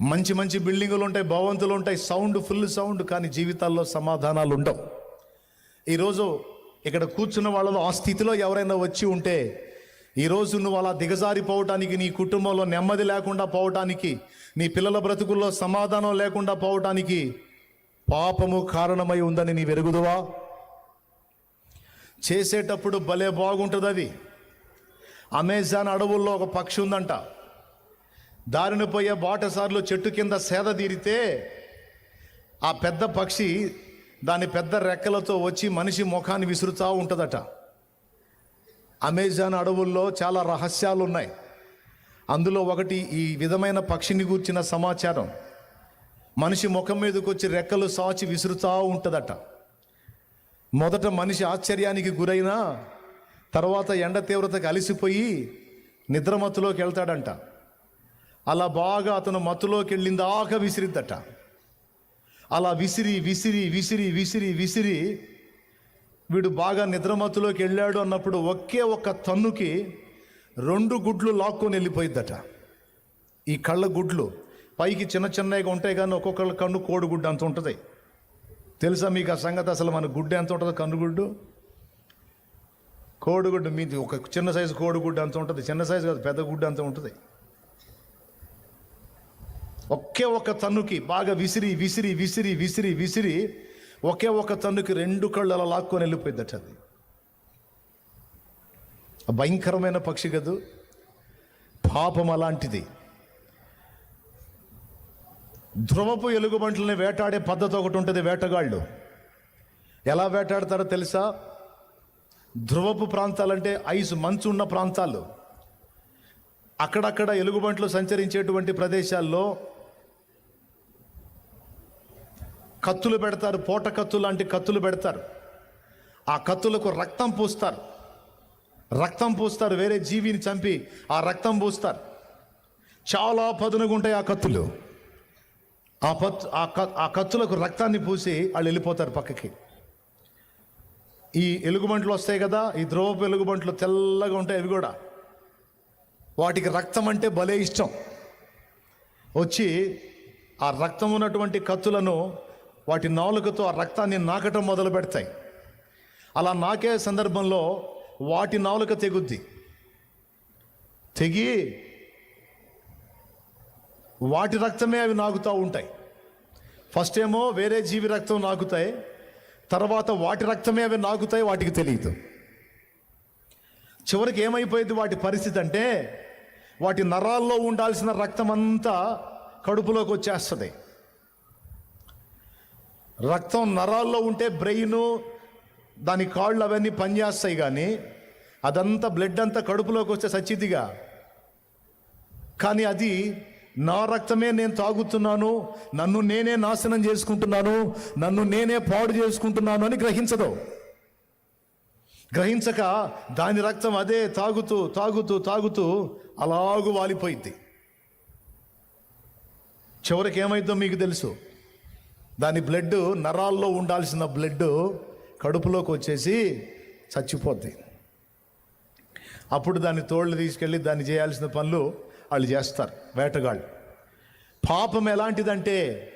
మంచి మంచి బిల్డింగులు ఉంటాయి భవంతులు ఉంటాయి సౌండ్ ఫుల్ సౌండ్ కానీ జీవితాల్లో సమాధానాలు ఉండవు. ఈరోజు ఇక్కడ కూర్చున్న వాళ్ళలో ఆ స్థితిలో ఎవరైనా వచ్చి ఉంటే ఈరోజు నువ్వు అలా దిగజారిపోవటానికి నీ కుటుంబంలో నెమ్మది లేకుండా పోవటానికి నీ పిల్లల బ్రతుకుల్లో సమాధానం లేకుండా పోవటానికి పాపము కారణమై ఉందని నీ వెరుగుదువా చేసేటప్పుడు భలే బాగుంటుంది అది అమెజాన్ అడవుల్లో ఒక పక్షి ఉందంట. దారిన పోయే బాటసార్లు చెట్టు కింద సేద తీరితే ఆ పెద్ద పక్షి దాని పెద్ద రెక్కలతో వచ్చి మనిషి ముఖాన్ని విసురుతూ ఉంటుందట. అమెజాన్ అడవుల్లో చాలా రహస్యాలు ఉన్నాయి అందులో ఒకటి ఈ విధమైన పక్షిని గూర్చిన సమాచారం. మనిషి ముఖం మీదకి వచ్చి రెక్కలు సాచి విసురుతూ ఉంటుందట. మొదట మనిషి ఆశ్చర్యానికి గురైనా తర్వాత ఎండ తీవ్రతకు అలసిపోయి నిద్రమత్తులోకి వెళ్తాడంట. అలా బాగా అతను మత్తులోకి వెళ్ళిందాక విసిరిద్దట అలా విసిరి విసిరి విసిరి విసిరి విసిరి వీడు బాగా నిద్రమత్తులోకి వెళ్ళాడు అన్నప్పుడు ఒకే ఒక్క తన్నుకి రెండు గుడ్లు లాక్కొని వెళ్ళిపోయిద్దట. ఈ కళ్ళ గుడ్లు పైకి చిన్న చిన్నగా ఉంటాయి కానీ ఒక్కొక్కళ్ళ కన్ను కోడిగుడ్డు అంత ఉంటుంది. తెలుసా మీకు ఆ సంగతి? అసలు మన గుడ్డు ఎంత ఉంటుందో కన్నుగుడ్డు కోడిగుడ్డు మీది ఒక చిన్న సైజు కోడిగుడ్డు అంత ఉంటుంది. చిన్న సైజు కాదు పెద్ద గుడ్డు అంత ఉంటుంది. ఒకే ఒక తన్నుకి బాగా విసిరి విసిరి విసిరి విసిరి విసిరి ఒకే ఒక తన్నుకి రెండు కళ్ళు అలా లాక్కొని వెళ్ళిపోయిందట అది. భయంకరమైన పక్షి కదూ? పాపం అలాంటిది. ధ్రువపు ఎలుగుబంట్లని వేటాడే పద్ధతి ఒకటి ఉంటుంది వేటగాళ్ళు. ఎలా వేటాడతారో తెలుసా? ధ్రువపు ప్రాంతాలంటే ఐస్ మంచు ఉన్న ప్రాంతాలు. అక్కడక్కడ ఎలుగుబంట్లు సంచరించేటువంటి ప్రదేశాల్లో కత్తులు పెడతారు పోట కత్తులు లాంటి కత్తులు పెడతారు. ఆ కత్తులకు రక్తం పూస్తారు. రక్తం పూస్తారు వేరే జీవిని చంపి ఆ రక్తం పూస్తారు. చాలా పదునుగా ఉంటాయి ఆ కత్తులు. ఆ పత్ ఆ ఆ కత్తులకు రక్తాన్ని పూసి వాళ్ళు వెళ్ళిపోతారు పక్కకి. ఈ ఎలుగుబంట్లు వస్తాయి కదా ఈ ద్రోవపు ఎలుగుబంట్లు తెల్లగా ఉంటాయి అవి కూడా. వాటికి రక్తం అంటే భలే ఇష్టం. వచ్చి ఆ రక్తం ఉన్నటువంటి కత్తులను వాటి నాలుకతో ఆ రక్తాన్ని నాకటం మొదలు పెడతాయి. అలా నాకే సందర్భంలో వాటి నాలుక తెగుద్ది. తెగి వాటి రక్తమే అవి నాకుతూ ఉంటాయి. ఫస్ట్ ఏమో వేరే జీవి రక్తం నాకుతాయి తర్వాత వాటి రక్తమే అవి నాకుతాయి వాటికి తెలియదు. చివరికి ఏమైపోయింది వాటి పరిస్థితి అంటే వాటి నరాల్లో ఉండాల్సిన రక్తం అంతా కడుపులోకి వచ్చేస్తుంది. రక్తం నరాల్లో ఉంటే బ్రెయిన్ దాని కాళ్ళు అవన్నీ పనిచేస్తాయి కానీ అదంతా బ్లడ్ అంతా కడుపులోకి వస్తే సచ్చిదిగా కానీ అది నా రక్తమే నేను తాగుతున్నాను నన్ను నేనే నాశనం చేసుకుంటున్నాను నన్ను నేనే పాడు చేసుకుంటున్నాను అని గ్రహించదు. గ్రహించక దాని రక్తం అదే తాగుతూ తాగుతూ తాగుతూ అలాగు వాలిపోయింది చివరికి ఏమైందో మీకు తెలుసు. దాని బ్లడ్ నరాల్లో ఉండాల్సిన బ్లడ్ కడుపులోకి వచ్చేసి చచ్చిపోద్ది. అప్పుడు దాన్ని తోళ్ళు తీసుకెళ్ళి దాన్ని చేయాల్సిన పనులు వాళ్ళు చేస్తారు వేటగాళ్ళు. పాపం ఎలాంటిదంటే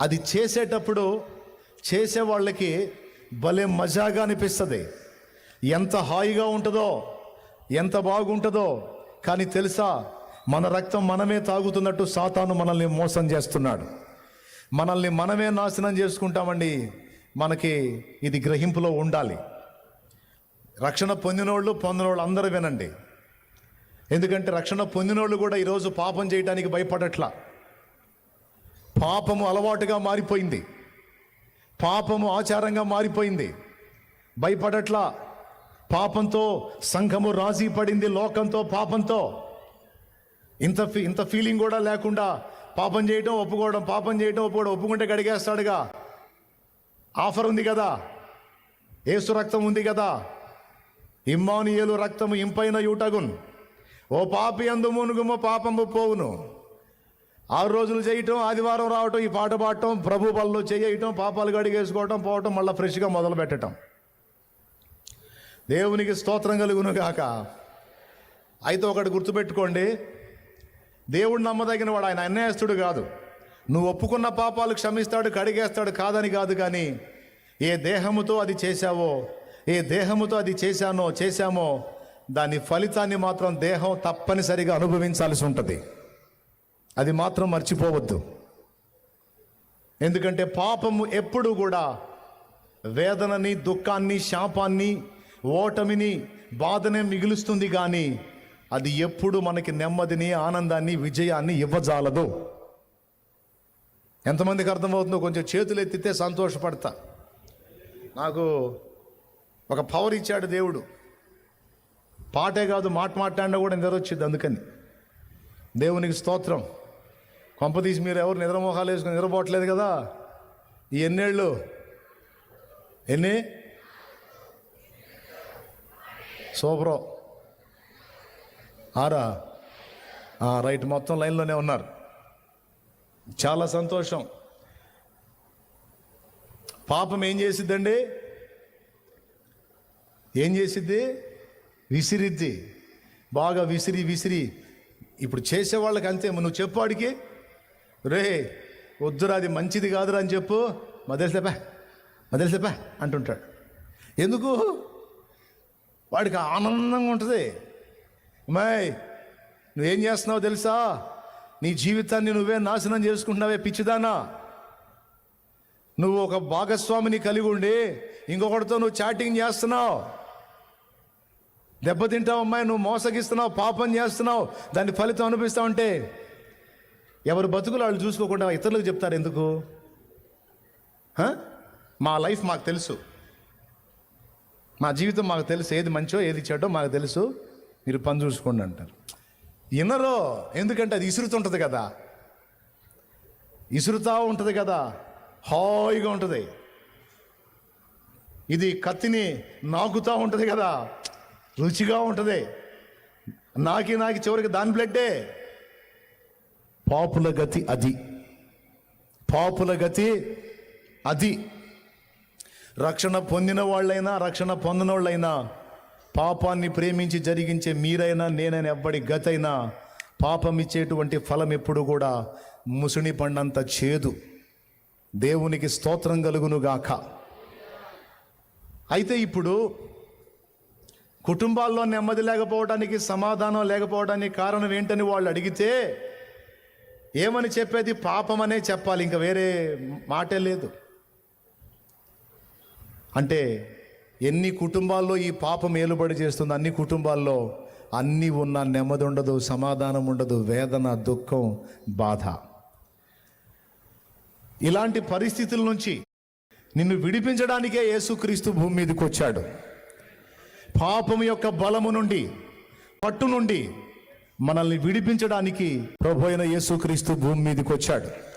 అది చేసేటప్పుడు చేసే వాళ్ళకి భలే మజాగా అనిపిస్తుంది. ఎంత హాయిగా ఉంటుందో ఎంత బాగుంటుందో కానీ తెలుసా మన రక్తం మనమే తాగుతున్నట్టు సాతాను మనల్ని మోసం చేస్తున్నాడు. మనల్ని మనమే నాశనం చేసుకుంటామండి. మనకి ఇది గ్రహింపులో ఉండాలి. రక్షణ పొందినోళ్ళు పొందినోళ్ళు అందరూ వినండి. ఎందుకంటే రక్షణ పొందినోళ్ళు కూడా ఈరోజు పాపం చేయడానికి భయపడట్లా. పాపము అలవాటుగా మారిపోయింది. పాపము ఆచారంగా మారిపోయింది. భయపడట్లా. పాపంతో సంఘము రాజీ పడింది లోకంతో పాపంతో. ఇంత ఫీ- ఇంత ఫీలింగ్ కూడా లేకుండా పాపం చేయటం ఒప్పుకోవడం పాపం చేయటం ఒప్పుకోవడం ఒప్పుకుంటే గడిగేస్తాడుగా. ఆఫర్ ఉంది కదా. ఏసు రక్తం ఉంది కదా. ఇమ్మానియలు రక్తము ఇంపైన యూటగున్. ఓ పాపి అందు మునుగుమో పాపము పోవును. ఆరు రోజులు చేయటం ఆదివారం రావటం ఈ పాట పాడటం ప్రభు పనులు చేయటం పాపాలు గడిగేసుకోవటం పోవటం మళ్ళీ ఫ్రెష్గా మొదలు పెట్టడం దేవునికి స్తోత్రం కలుగును గాక. అయితే ఒకటి గుర్తుపెట్టుకోండి. దేవుడు నమ్మదగిన వాడు. ఆయన అన్యాయస్తుడు కాదు. నువ్వు ఒప్పుకున్న పాపాలు క్షమిస్తాడు కడిగేస్తాడు కాదని కాదు కానీ ఏ దేహముతో అది చేశావో ఏ దేహముతో అది చేశానో చేశామో దాని ఫలితాన్ని మాత్రం దేహం తప్పనిసరిగా అనుభవించాల్సి ఉంటుంది. అది మాత్రం మర్చిపోవద్దు. ఎందుకంటే పాపము ఎప్పుడు కూడా వేదనని దుఃఖాన్ని శాపాన్ని ఓటమిని బాధనే మిగులుస్తుంది కానీ అది ఎప్పుడు మనకి నెమ్మదిని ఆనందాన్ని విజయాన్ని ఇవ్వజాలదు. ఎంతమందికి అర్థమవుతుందో కొంచెం చేతులు ఎత్తితే సంతోషపడతా. నాకు ఒక పవర్ ఇచ్చాడు దేవుడు. పాటే కాదు మాట మాట్లాడినా కూడా నిద్రొచ్చింది అందుకని. దేవునికి స్తోత్రం. కొంపదీసి మీరు ఎవరు నిద్రమోహాలు వేసుకుని నిద్రపోవట్లేదు కదా? ఈ ఎన్నేళ్ళు? ఎన్ని? సూపరో. ఆరా. ఆ, రైట్ మొత్తం లైన్లోనే ఉన్నారు. చాలా సంతోషం. పాపం ఏం చేసిద్దండి? ఏం చేసిద్ది? విసిరిద్ది. బాగా విసిరి విసిరి. ఇప్పుడు చేసేవాళ్ళకి అంతే నువ్వు చెప్పు వాడికి రే వద్దురా అది మంచిది కాదురా అని చెప్పు. మదలిసేపా మదలిసేపా అంటుంటాడు. ఎందుకు? వాడికి ఆనందంగా ఉంటుంది. అమ్మాయి నువ్వేం చేస్తున్నావు తెలుసా? నీ జీవితాన్ని నువ్వే నాశనం చేసుకుంటున్నావే పిచ్చిదానా. నువ్వు ఒక భాగస్వామిని కలిగి ఉండి ఇంకొకటితో నువ్వు చాటింగ్ చేస్తున్నావు. దెబ్బతింటావు అమ్మాయి నువ్వు మోసగిస్తున్నావు పాపం చేస్తున్నావు. దాని ఫలితం అనిపిస్తావు అంటే ఎవరు బతుకులు వాళ్ళు చూసుకోకుండా ఇతరులకు చెప్తారు ఎందుకు? మా లైఫ్ మాకు తెలుసు. మా జీవితం మాకు తెలుసు ఏది మంచో ఏది చెడో మాకు తెలుసు. మీరు పని చూసుకోండి అంటారు. వినరో ఎందుకంటే అది ఇసురుతుంటుంది కదా. ఇసురుతా ఉంటుంది కదా. హాయిగా ఉంటుంది. ఇది కత్తిని నాకుతా ఉంటుంది కదా. రుచిగా ఉంటుంది. నాకి నాకి చివరికి దాని బ్లడ్డే. పాపుల గతి అది. పాపుల గతి అది. రక్షణ పొందిన వాళ్ళైనా రక్షణ పొందిన వాళ్ళైనా పాపాన్ని ప్రేమించి జరిగించే మీరైనా నేనైనా ఎవ్వడి గతైనా పాపం ఇచ్చేటువంటి ఫలం ఎప్పుడు కూడా ముసుని పండంత చేదు. దేవునికి స్తోత్రం కలుగునుగాక. అయితే ఇప్పుడు కుటుంబాల్లో నెమ్మది లేకపోవడానికి సమాధానం లేకపోవడానికి కారణం ఏంటని వాళ్ళు అడిగితే ఏమని చెప్పేది? పాపమనే చెప్పాలి. ఇంకా వేరే మాటే లేదు. అంటే ఎన్ని కుటుంబాల్లో ఈ పాపం ఏలుబడి చేస్తుంది అన్ని కుటుంబాల్లో అన్నీ ఉన్న నెమ్మది ఉండదు సమాధానం ఉండదు వేదన దుఃఖం బాధ. ఇలాంటి పరిస్థితుల నుంచి నిన్ను విడిపించడానికే యేసుక్రీస్తు భూమి మీదకి వచ్చాడు పాపం యొక్క బలము నుండి పట్టు నుండి మనల్ని విడిపించడానికి ప్రభు అయిన యేసుక్రీస్తు భూమి మీదకి వచ్చాడు